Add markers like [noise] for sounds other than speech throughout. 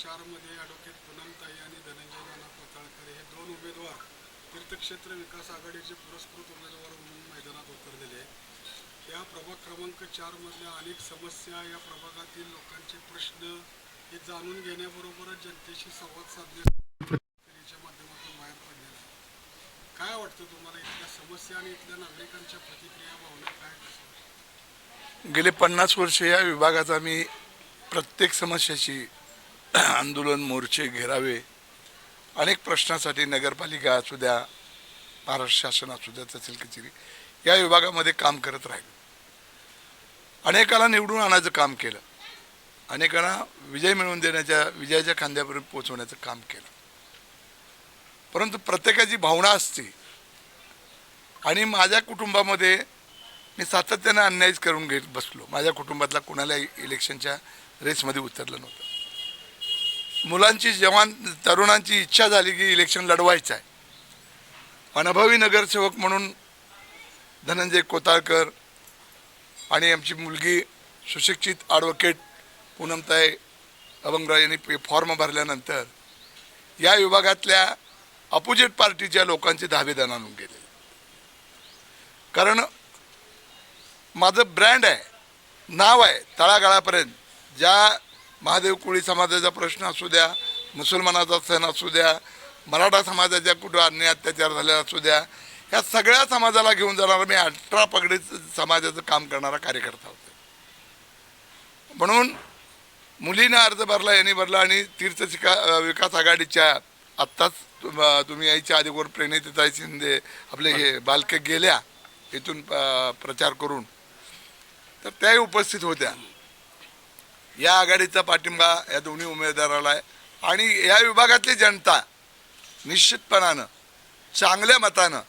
चारमध्ये ॲडव्होकेट पूनमताई आणि धनंजय नाना कोताळकर हे दोन उमेदवार तीर्थक्षेत्र विकास आघाडीचे पुरस्कृत उमेदवार म्हणून मैदानात उतरलेले आहेत. या प्रभाग क्रमांक चारमधल्या अनेक समस्या या प्रभागातील लोकांचे प्रश्न हे जाणून घेण्याबरोबरच जनतेशी संवाद साधण्याच्या माध्यमातून बाहेर पडलेले आहे काय वाटतं तुम्हाला इथल्या समस्या आणि इथल्या नागरिकांच्या प्रतिक्रिया भावना काय गेले पन्नास वर्ष या विभागाचा मी प्रत्येक समस्याची [clears throat] आंदोलन मोर्चे घेरावे. अनेक प्रश्नासाठी नगरपालिका असू द्या महाराष्ट्र शासन असू द्या तहसील कचेरी या विभागामध्ये काम करत राहिलो. अनेकाला निवडून आणायचं काम केलं. अनेकांना विजय मिळवून देण्याच्या विजयाच्या खांद्यापर्यंत पोहोचवण्याचं काम केलं. परंतु प्रत्येकाची भावना असते. आणि माझ्या कुटुंबामध्ये मी सातत्यानं अन्यायच करून घेत बसलो. माझ्या कुटुंबातला कुणाला इलेक्शनच्या रेसमध्ये उतरलं नव्हतं. मुलांची जवान तरुणांची इच्छा झाली की इलेक्शन लढवायचं आहे. अनुभवी नगरसेवक म्हणून धनंजय कोताळकर आणि आमची मुलगी सुशिक्षित ॲडव्होकेट पूनमताई अभंगराव यांनी पे- फॉर्म भरल्यानंतर या विभागातल्या अपोजिट पार्टीच्या लोकांचे धाबेदान आणून गेले. कारण माझं ब्रँड आहे नाव आहे तळागाळापर्यंत. ज्या महादेव कोळी समाजाचा प्रश्न असू द्या मुसलमानाचा सण असू द्या मराठा समाजाच्या कुठं अन्य अत्याचार झालेला असू द्या या सगळ्या समाजाला घेऊन जाणारा मी अठरा पगडी समाजाचं काम करणारा कार्यकर्ता होतो. म्हणून मुलीनं अर्ज भरला यांनी भरला आणि तीर्थ शिका विकास आघाडीच्या आत्ताच तुम्ही यायच्या आधीवर प्रणितीताई शिंदे आपले हे बालके गेल्या इथून प्रचार करून. तर त्याही उपस्थित होत्या. या आघाडीचा पाठिंबा या दोन्ही उमेदवाराला आहे. आणि या विभागातली जनता निश्चितपणानं चांगल्या मतानं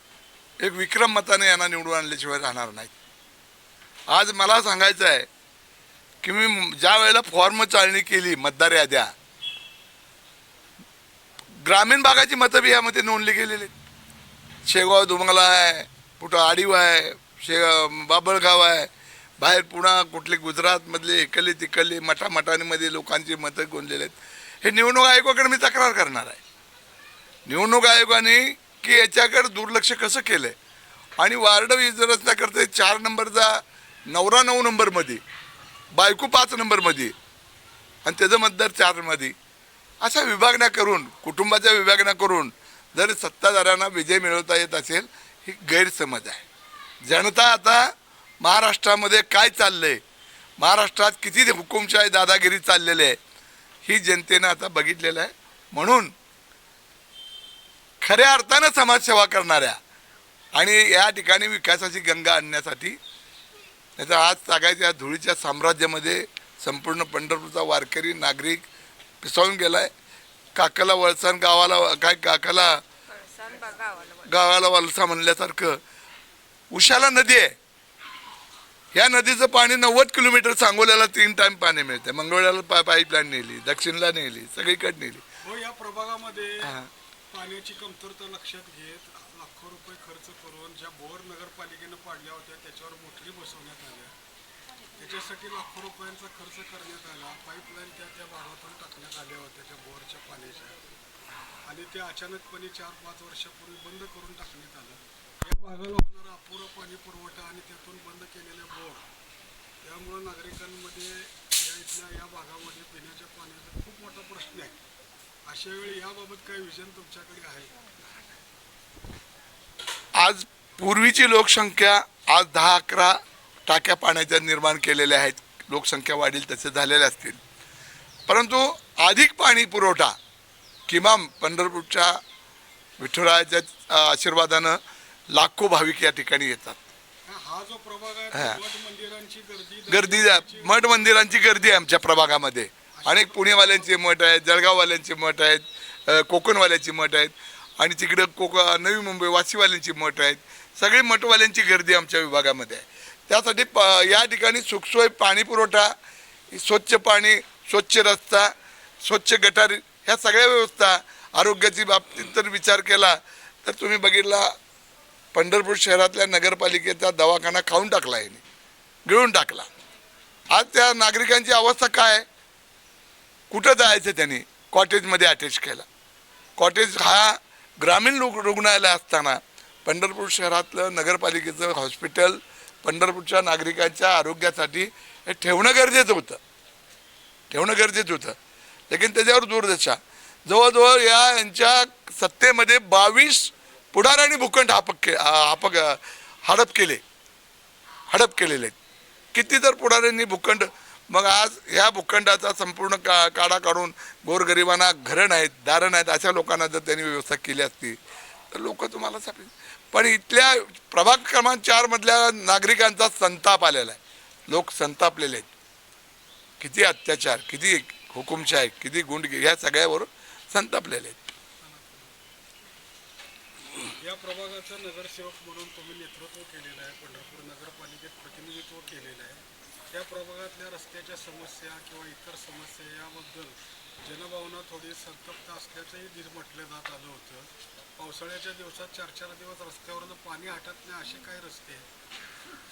एक विक्रम मतानं यांना निवडून आणल्याशिवाय राहणार नाहीत आज मला सांगायचं आहे की मी ज्या वेळेला फॉर्म चालणी केली मतदार याद्या ग्रामीण भागाची मतं बी यामध्ये नोंदली गेलेली. शेगाव दुमंगला आहे कुठं आडीव आहे शे बाबळगाव आहे बाहेर पुन्हा कुठले गुजरातमधले एकले तिकडले मठामठांमध्ये लोकांची मतं गोंदलेले आहेत. हे निवडणूक आयोगाकडे मी तक्रार करणार आहे. निवडणूक आयोगाने की याच्याकडे दुर्लक्ष कसं केलं आहे आणि वार्ड वीज रचण्याकरता चार नंबरचा नवरा नऊ नंबरमध्ये बायको पाच नंबरमध्ये आणि त्याचं मतदार चारमध्ये अशा विभागण्या करून कुटुंबाच्या विभागण्या करून जर सत्ताधाऱ्यांना विजय मिळवता येत असेल ही गैरसमज आहे. जनता आता महाराष्ट्रामध्ये काय चाललंय? महाराष्ट्रात किती हुकुमशाही दादागिरी चाललेली आहे? ही जनतेनं आता बघितलेलं आहे. म्हणून खऱ्या अर्थानं समाजसेवा करणाऱ्या आणि या ठिकाणी विकासाची गंगा आणण्यासाठी त्याचा आज सांगायचं या धुळीच्या साम्राज्यामध्ये संपूर्ण पंढरपूरचा वारकरी नागरिक पिसाळून गेलाय. काकाला वळसाण गावाला काय काकाला? गावाला वलसा म्हणल्यासारखं. उशाला नदी आहे. या नदीचं पाणी नव्वद किलोमीटर सांगोल्याला तीन टाइम पाणी मिळते मंगळवेळाला पा पाईपलाईन नेली दक्षिणला नेली सगळीकडे नेली. हो या प्रभागामध्ये. पाण्याची कमतरता लक्षात घेत लाखो रुपये खर्च करून ज्या बोर नगरपालिकेनं पाडल्या होत्या त्याच्यावर मोटरी बसवण्यात आल्या. त्याच्यासाठी लाखो रुपयांचा खर्च करण्यात आला. पाईपलाईन त्या त्या भागातून टाकण्यात आल्या होत्या त्या बोरच्या पाण्याच्या. आणि ते अचानकपणे चार पाच वर्षापूर्वी बंद करून टाकण्यात आलं. या भागाला पुरवठा आणि त्यातून बंद केलेले बोर त्यामुळं नागरिकांमध्ये या इथल्या या भागामध्ये पिण्याच्या पाण्याचा खूप मोठा प्रश्न आहे. अशा वेळी याबाबत काय विजन तुमच्याकडे आहे? आज पूर्वीची लोकसंख्या आज दहा अकरा टाक्या पाण्याच्या निर्माण केलेल्या आहेत. लोकसंख्या वाढील तसे झालेले असतील. परंतु अधिक पाणी पुरवठा किमान पंढरपूरच्या विठुरायाच्या आशीर्वादानं लाखो भाविक या ठिकाणी येतात. हा- जो प्रभाग आहे. तो मठ मंदिरांची गर्दी गर्दी मठ मंदिरांची गर्दी आहे आमच्या प्रभागामध्ये. अनेक पुणेवाल्यांचे मठ आहेत जळगाववाल्यांचे मठ आहेत अ, कोकणवाल्यांची मठ आहेत आणि तिकडं कोक नवी मुंबई वाशीवाल्यांची मठ आहेत. सगळी मठवाल्यांची गर्दी आमच्या विभागामध्ये आहे. त्यासाठी प या ठिकाणी सुखसोय पाणी पुरवठा स्वच्छ पाणी स्वच्छ रस्ता स्वच्छ गटार ह्या सगळ्या व्यवस्था आरोग्याची बाबतीत जर विचार केला तर तुम्ही बघितला पंढरपूर शहरातल्या नगरपालिकेचा दवाखाना खाऊन टाकला याने. गिळून टाकला. आज त्या नागरिकांची अवस्था काय कुठं जायचं त्यांनी? कॉटेजमध्ये अटॅच केला. कॉटेज हा ग्रामीण लोक रुग्णालय असताना पंढरपूर शहरातलं नगरपालिकेचं हॉस्पिटल पंढरपूरच्या नागरिकांच्या आरोग्यासाठी हे ठेवणं गरजेचं होतं. ठेवणं गरजेचं होतं. लेकिन त्याच्यावर दूरदशा. जवळजवळ या यांच्या सत्तेमध्ये बावीस पुढाऱ्यांनी भूखंड हापक के हापक हडप केले. हडप केलेले. आहेत किती तर पुढाऱ्यांनी भूखंड मग आज ह्या भूखंडाचा संपूर्ण का काढा काढून गोरगरिबांना घरं नाहीत दारं नाहीत अशा लोकांना जर त्यांनी व्यवस्था केली असती तर लोक तुम्हाला सापडेल पण इथल्या प्रभाग क्रमांक चारमधल्या नागरिकांचा संताप आलेला आहे. लोक संतापलेले आहेत. किती अत्याचार किती हुकुमशाही किती गुंड ह्या सगळ्यावर संतापलेले आहेत. या प्रभागाचं नगरसेवक म्हणून तुम्ही नेतृत्व केलेलं आहे पंढरपूर नगरपालिकेत प्रतिनिधित्व केलेलं आहे. त्या प्रभागातल्या रस्त्याच्या समस्या किंवा इतर समस्या याबद्दल जनभावना थोडी संतप्त असल्याचंही दिस म्हटलं जात आलं होतं. पावसाळ्याच्या दिवसात चार चार दिवस रस्त्यावरनं पाणी हटत नाही असे काय रस्ते आहेत.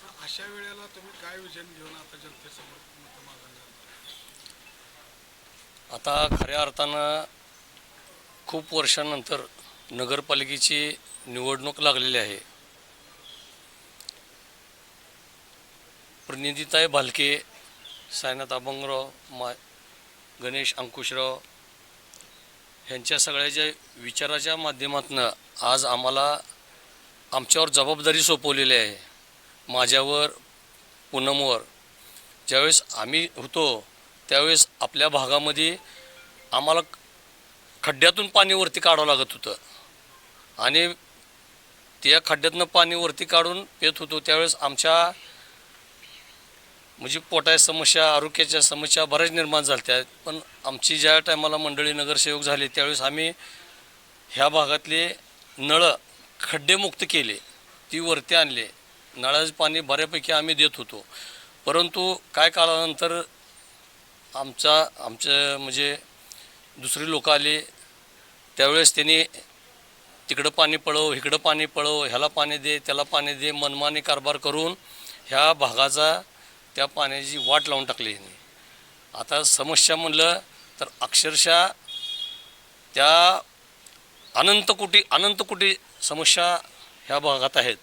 तर अशा वेळेला तुम्ही काय विजन घेऊन आता जनतेसमोर मतं मागणार? आता खऱ्या अर्थानं खूप वर्षानंतर नगरपालिकेची निवडणूक लागलेली आहे. प्रतिनिधिताई भालके सायनाथ अभंगराव मा गणेश अंकुशराव ह्यांच्या सगळ्याच्या विचाराच्या माध्यमातून आज आम्हाला आमच्यावर जबाबदारी सोपवलेली आहे. माझ्यावर पूनमवर ज्यावेळेस आम्ही होतो त्यावेळेस आपल्या भागामध्ये आम्हाला खड्ड्यातून पाणी वरती काढावं लागत होतं. आणि त्या खड्ड्यातनं पाणी वरती काढून पेत होतो. त्यावेळेस आमच्या म्हणजे पोटाच्या समस्या आरोग्याच्या समस्या बऱ्याच निर्माण झाल्या पण आमची ज्या टायमाला मंडळी नगरसेवक झाले त्यावेळेस आम्ही ह्या भागातले नळं खड्डेमुक्त केले. ती वरती आणले. नळाचं पाणी बऱ्यापैकी आम्ही देत होतो. परंतु काय काळानंतर आमचा आमचं म्हणजे दुसरी लोक आले. त्यावेळेस त्यांनी तिकडं पाणी पळव इकडं पाणी पळव ह्याला पाणी दे त्याला पाणी दे मनमानी कारभार करून ह्या भागाचा त्या पाण्याची वाट लावून टाकली यांनी. आता समस्या म्हणलं तर अक्षरशः त्या अनंत कोटी अनंत समस्या ह्या भागात आहेत.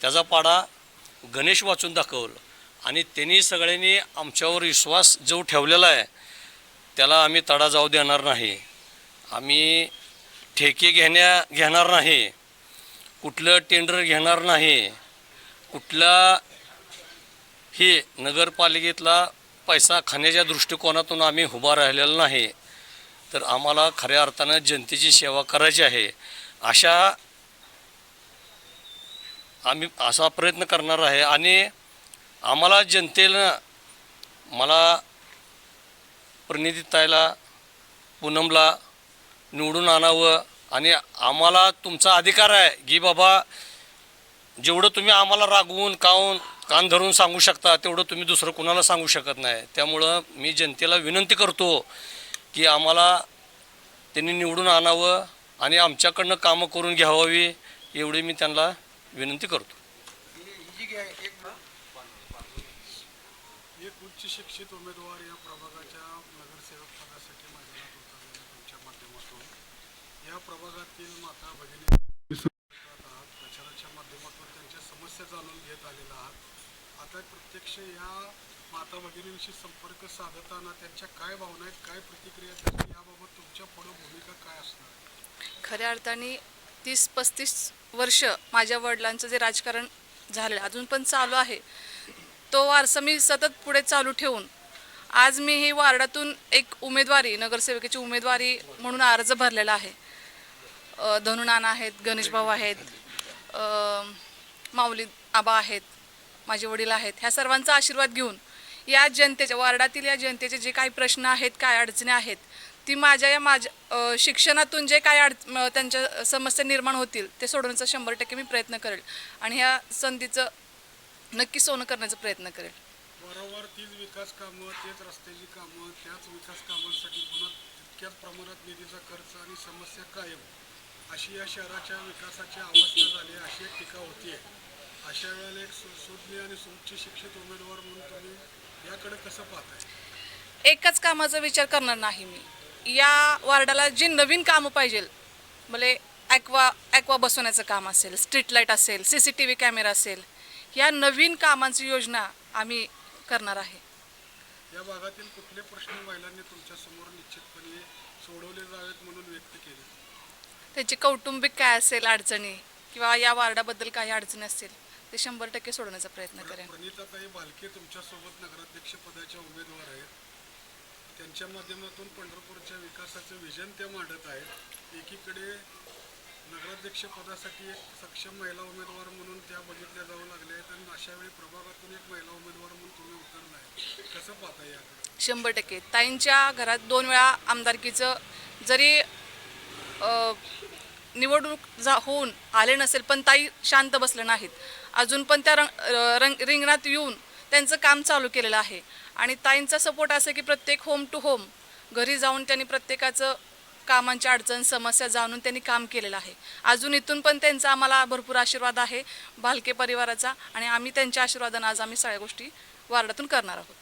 त्याचा पाडा गणेश वाचून दाखवलं आणि त्यांनी सगळ्यांनी आमच्यावर विश्वास जो ठेवलेला आहे त्याला आम्ही तडा जाऊ देणार नाही. आम्ही ठेके घेण्या घेणार नाही. कुठलं टेंडर घेणार नाही. कुठला हे नगरपालिकेतला पैसा खाण्याच्या दृष्टिकोनातून आम्ही उभा राहिलेला नाही. तर आम्हाला खऱ्या अर्थानं जनतेची सेवा करायची आहे. अशा आम्ही असा प्रयत्न करणार आहे. आणि आम्हाला जनतेनं मला प्रणितीताईला पूनमला निवडून आणावं आणि आम्हाला तुमचा अधिकार आहे की बाबा जेवढं तुम्ही आम्हाला रागवून कावून कान धरून सांगू शकता तेवढं तुम्ही दुसरं कुणाला सांगू शकत नाही. त्यामुळं मी जनतेला विनंती करतो की आम्हाला त्यांनी निवडून आणावं आणि आमच्याकडनं कामं करून घ्यावावी एवढी मी त्यांना विनंती करतो. एक उच्च शिक्षित उमेदवार या प्रभागाच्या नगरसेवक पदासाठी मैदानात उतरलेले तुमच्या माध्यमातून या माता भगिनी आहात प्रचाराच्या माध्यमातून त्यांच्या समस्या जाणून घेत आलेला आहात. आता प्रत्यक्ष या माता भगिनींशी संपर्क साधताना त्यांच्या काय भावना आहेत काय प्रतिक्रिया याबाबत तुमच्या भूमिका काय असणार? खऱ्या अर्थाने तीस पस्तीस वर्ष माझ्या वडिलांचं जे राजकारण झालं अजून पण चालू आहे. तो वारसा मी सतत पुढे चालू ठेवून आज मी ही वार्डातून एक उमेदवारी नगरसेविकेची उमेदवारी म्हणून अर्ज भरलेला आहे. धनुनाना आहेत गणेशभाऊ आहेत माऊली आबा आहेत माझे वडील आहेत ह्या सर्वांचा आशीर्वाद घेऊन या जनतेच्या वार्डातील या जनतेचे जे काही प्रश्न आहेत काय अडचणी आहेत ती माझ्या या माझ्या शिक्षणातून जे काय अड त्यांच्या समस्या निर्माण होतील ते सोडवण्याचा शंभर टक्के मी प्रयत्न करेल आणि ह्या संधीचं नक्की सोनं करण्याचा प्रयत्न करेल. वारंवार तीच विकास कामं तेच रस्त्याची कामं त्याच विकास कामांसाठी पुन्हा तितक्याच प्रमाणात निधीचा खर्च आणि समस्या कायम अशी या शहराच्या विकासाची अवस्था झाली अशी एक टीका होतीये अशा वेळेला एक सुज्ञ आणि सुउच्च शिक्षित उमेदवार म्हणून तुम्ही याकडे कसं पाहताय? एकाच कामाचा विचार करणार नाही मी. या वार्डाला जी नवीन कामं पाहिजे म्हणजे ॲक्वा ॲक्वा बसवण्याचं काम असेल स्ट्रीट लाइट असेल C C T V camera असेल या नवीन कामांची योजना आम्ही करणार आहे. या भागातील कुठले प्रश्न महिलांनी तुमच्यासमोर निश्चितपणे सोडवले जावेत म्हणून व्यक्त केले? त्यांची कौटुंबिक काय असेल अडचणी किंवा या वार्डाबद्दल काही अडचणी असतील ते शंभर टक्के सोडवण्याचा प्रयत्न करेन. प्रणिताताई भालके तुमच्यासोबत नगराध्यक्ष पदाच्या उमेदवार आहेत. त्यांच्या माध्यमातून पंढरपूरच्या विकासाचं विजन त्या मांडत आहेत. एकीकडे नगराध्यक्ष पदासाठी एक सक्षम महिला उमेदवार म्हणून त्या बघितल्या जाऊ लागल्या आहेत आणि अशा वेळी प्रभागातून एक महिला उमेदवार म्हणून तुम्ही उतरलाय. कसं पाहता याकडे? शंभर टक्के. ताईंच्या घरात दोन वेळा आमदारकीचं जरी निवडणूक जा होऊन आले नसेल पण ताई शांत बसल्या नाहीत. अजून पण त्या रंग रंग रिंगणात येऊन त्यांचं काम चालू केलेलं आहे. आणि ताईंचा सपोर्ट असं की प्रत्येक होम टू होम घरी जाऊन त्यांनी प्रत्येकाचं कामांची अडचण समस्या जाणून त्यांनी काम केलेलं आहे. अजून इथून पण त्यांचा आम्हाला भरपूर आशीर्वाद आहे भालके परिवाराचा. आणि आम्ही त्यांच्या आशीर्वादानं आज आम्ही सगळ्या गोष्टी वार्डातून करणार आहोत.